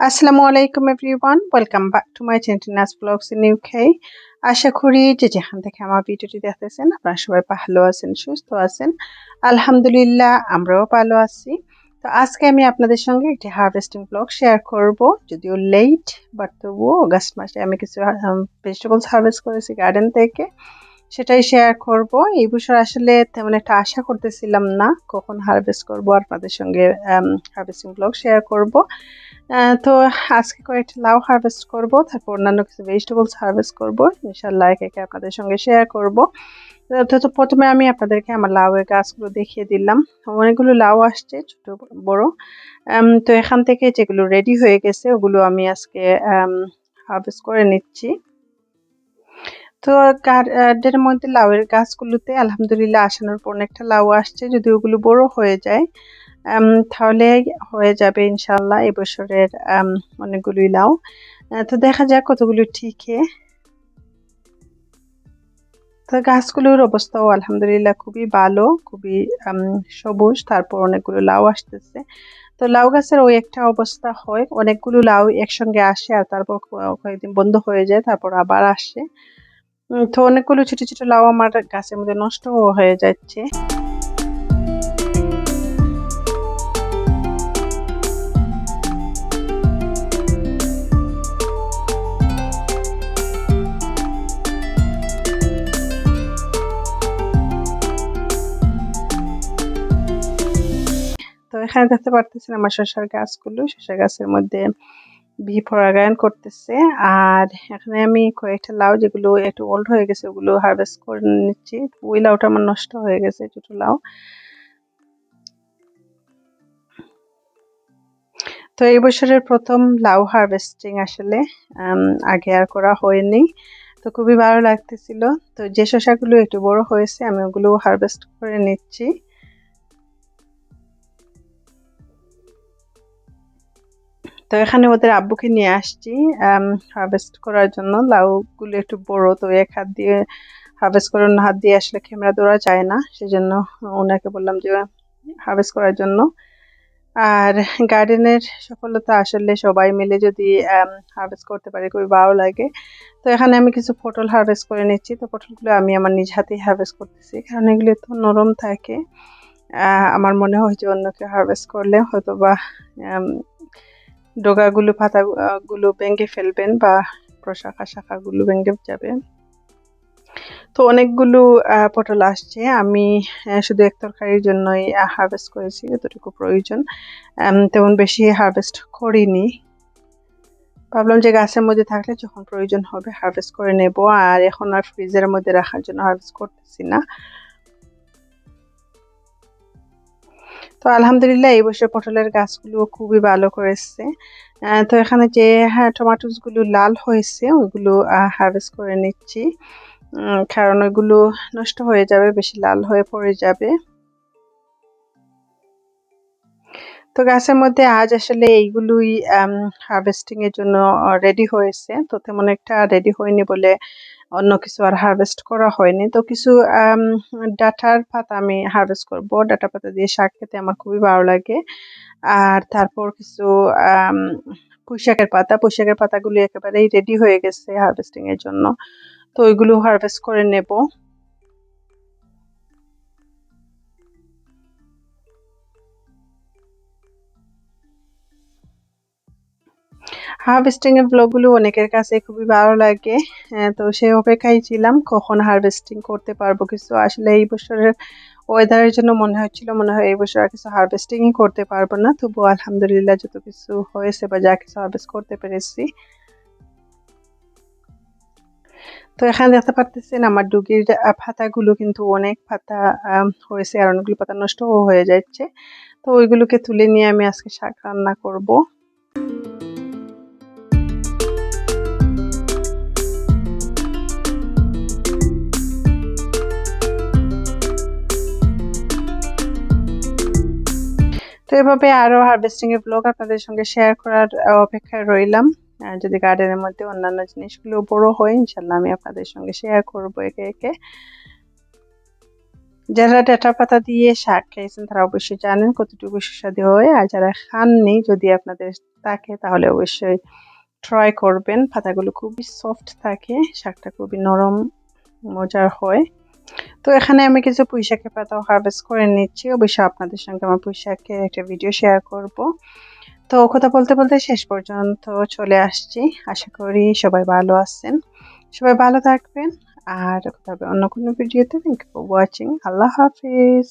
আসসালামু আলাইকুম everyone welcome back to my channel Nas blogs in UK আশা করি যে যেখান থেকে আমার ভিডিওটি দেখতেছেন, আপনারা সবাই ভালো আছেন, সুস্থ আছেন। আলহামদুলিল্লাহ, আমরাও ভালো আছি। তো আজকে আমি আপনাদের সঙ্গে একটি হারভেস্টিং ব্লগ শেয়ার করব। যদিও লেট বাট তবুও অগাস্ট মাসে আমি কিছু ভেজিটেবলস হারভেস্ট করেছি গার্ডেন থেকে। সেটাই শেয়ার করব। এই বছর আসলে তেমন একটা আশা করতেছিলাম না। কখন হারভেস্ট করব আপনাদের সঙ্গে হারভেস্টিং ব্লগ শেয়ার করব। তো আজকে কয়েকটা লাউ হারভেস্ট করব, তারপর অন্যান্য কিছু ভেজিটেবলস হারভেস্ট করব। ইনশাল্লাহ একে একে আপনাদের সঙ্গে শেয়ার করব। তো প্রথমে আমি আপনাদেরকে আমার লাউয়ের গাছগুলো দেখিয়ে দিলাম। অনেকগুলো লাউ আসছে, ছোট, বড়। তো এখান থেকে যেগুলো রেডি হয়ে গেছে, ওগুলো আমি আজকে হারভেস্ট করে নিচ্ছি। তো গার্ডেনের মধ্যে লাউয়ের গাছগুলোতে আলহামদুলিল্লাহ আসানোর পর অনেকটা লাউ আসছে, যদি ওগুলো বড় হয়ে যায় তাহলে হয়ে যাবে ইনশাল্লাহ এবছরের অনেকগুলোই লাউ। তো দেখা যাক কতগুলো ঠিকই। তো গাছগুলোর অবস্থাও আলহামদুলিল্লাহ খুবই ভালো, খুবই সবুজ, তারপর অনেকগুলো লাউ আসতেছে। তো লাউ গাছের ওই একটা অবস্থা হয়, অনেকগুলো লাউ একসঙ্গে আসে আর তারপর কয়েকদিন বন্ধ হয়ে যায়, তারপর আবার আসে। তো অনেকগুলো ছোট ছোট লাউ আমার গাছের মধ্যে নষ্ট হয়ে যাচ্ছে। তো এখানে দেখতে পারতেছেন আমার শশার গাছগুলো। শশা গাছের মধ্যে বি পরাগায়ন করতেছে। আর এখানে আমি কয়েকটা লাউ যেগুলো একটু ওল্ড হয়ে গেছে, ওগুলো হারভেস্ট করে নিচ্ছি। ওই লাউটা আমার নষ্ট হয়ে গেছে, ছোটো লাউ। তো এই বছরের প্রথম লাউ হারভেস্টিং আসলে আগে আর করা হয়নি। তো খুবই ভালো লাগতেছিল। তো যে শশাগুলো একটু বড় হয়েছে, আমি ওগুলো হারভেস্ট করে নিচ্ছি। তো এখানে ওদের আব্বুকে নিয়ে আসছি হারভেস্ট করার জন্য। লাউগুলো একটু বড়, তো এক হাত দিয়ে হারভেস্ট করার হাত দিয়ে আসলে ক্যামেরা ধরা যায় না, সেজন্য ওনাকে বললাম যে হারভেস্ট করার জন্য। আর গার্ডেনের সফলতা আসলে সবাই মিলে যদি হারভেস্ট করতে পারে, খুবই ভালো লাগে। তো এখানে আমি কিছু পটল হারভেস্ট করে নিচ্ছি, তো পটলগুলো আমি আমার নিজ হাতেই হারভেস্ট করতেছি, কারণ এগুলো তো নরম থাকে। আমার মনে হয় যে অন্য কেউ হারভেস্ট করলে হয়তো বা ডগাগুলো, পাতাগুলো ভেঙে ফেলবেন বা প্রশাখা শাখাগুলো ভেঙে যাবে। তো অনেকগুলো পটল আসছে। আমি শুধু এক তরকারির জন্যই হারভেস্ট করেছি যতটুকু প্রয়োজন। তেমন বেশি হারভেস্ট করিনি। ভাবলাম যে গাছের মধ্যে থাকলে যখন প্রয়োজন হবে হারভেস্ট করে নেব। আর এখন আর ফ্রিজের মধ্যে রাখার জন্য হারভেস্ট করতেছি না। তো আলহামদুলিল্লাহ এই বছর পটলের গাছগুলো খুবই ভালো করেছে। তো এখানে যে হ্যাঁ টমাটোসগুলো লাল হয়েছে ওইগুলো হারভেস্ট করে নিচ্ছি। কারণ ওইগুলো নষ্ট হয়ে যাবে, বেশি লাল হয়ে পড়ে যাবে। তো গাছের মধ্যে আজ আসলে এইগুলোই হারভেস্টিং এর জন্য রেডি হয়েছে। তো তেমন একটা রেডি হয়নি বলে অন্য কিছু আর হারভেস্ট করা হয়নি। তো কিছু ডাটার পাতা আমি হারভেস্ট করব। ডাটা পাতা দিয়ে শাক খেতে আমার খুবই ভালো লাগে। আর তারপর কিছু পুঁইশাকের পাতা। পুঁইশাকের পাতাগুলি একেবারেই রেডি হয়ে গেছে হারভেস্টিং এর জন্য। তো ওইগুলো হারভেস্ট করে নেব। হারভেস্টিং এর ব্লগগুলো অনেকের কাছে খুবই ভালো লাগে। তো সেই অপেক্ষায় ছিলাম, কখন হারভেস্টিং করতে পারব কিছু? আসলে এই বছরের ওয়েদারের জন্য মনে হচ্ছিল মনে হয় এই বছর আর কিছু হারভেস্টিংই করতে পারব না। তবু আলহামদুলিল্লাহ যত কিছু হয়েছে বা যা কিছু হারভেস্ট করতে পেরেছি। তো এখানে দেখতে পারতেছেন আমার ডুগির পাতাগুলো কিন্তু অনেক পাতা হয়েছে আর অনেকগুলো পাতা নষ্টও হয়ে যাচ্ছে। তো ওইগুলোকে তুলে নিয়ে আমি আজকে শাক রান্না করব। তো এভাবে আরও হারভেস্টিংয়ের ব্লগ আপনাদের সঙ্গে শেয়ার করার অপেক্ষায় রইলাম। যদি গার্ডেনের মধ্যে অন্যান্য জিনিসগুলো বড় হয় ইনশাল্লাহ আমি আপনাদের সঙ্গে শেয়ার করব একে একে। যারা ডাঁটা পাতা দিয়ে শাক খেয়েছেন তারা অবশ্যই জানেন কতটুকু সুস্বাদু হয়। আর যারা খাননি, যদি আপনাদের থাকে, তাহলে অবশ্যই ট্রাই করবেন। পাতাগুলো খুবই সফট থাকে, শাকটা খুবই নরম, মজার হয়। তো এখানে আমি কিছু পুঁইশাকের পাতাও হারভেস্ট করে নিচ্ছি। অবশ্যই আপনাদের সঙ্গে আমার পুঁইশাকের একটা ভিডিও শেয়ার করব। তো কথা বলতে বলতে শেষ পর্যন্ত চলে আসছি। আশা করি সবাই ভালো আছেন। সবাই ভালো থাকবেন। আর হবে অন্য কোনো ভিডিওতে থ্যাংক ইউ ফর ওয়াচিং আল্লাহ হাফিজ।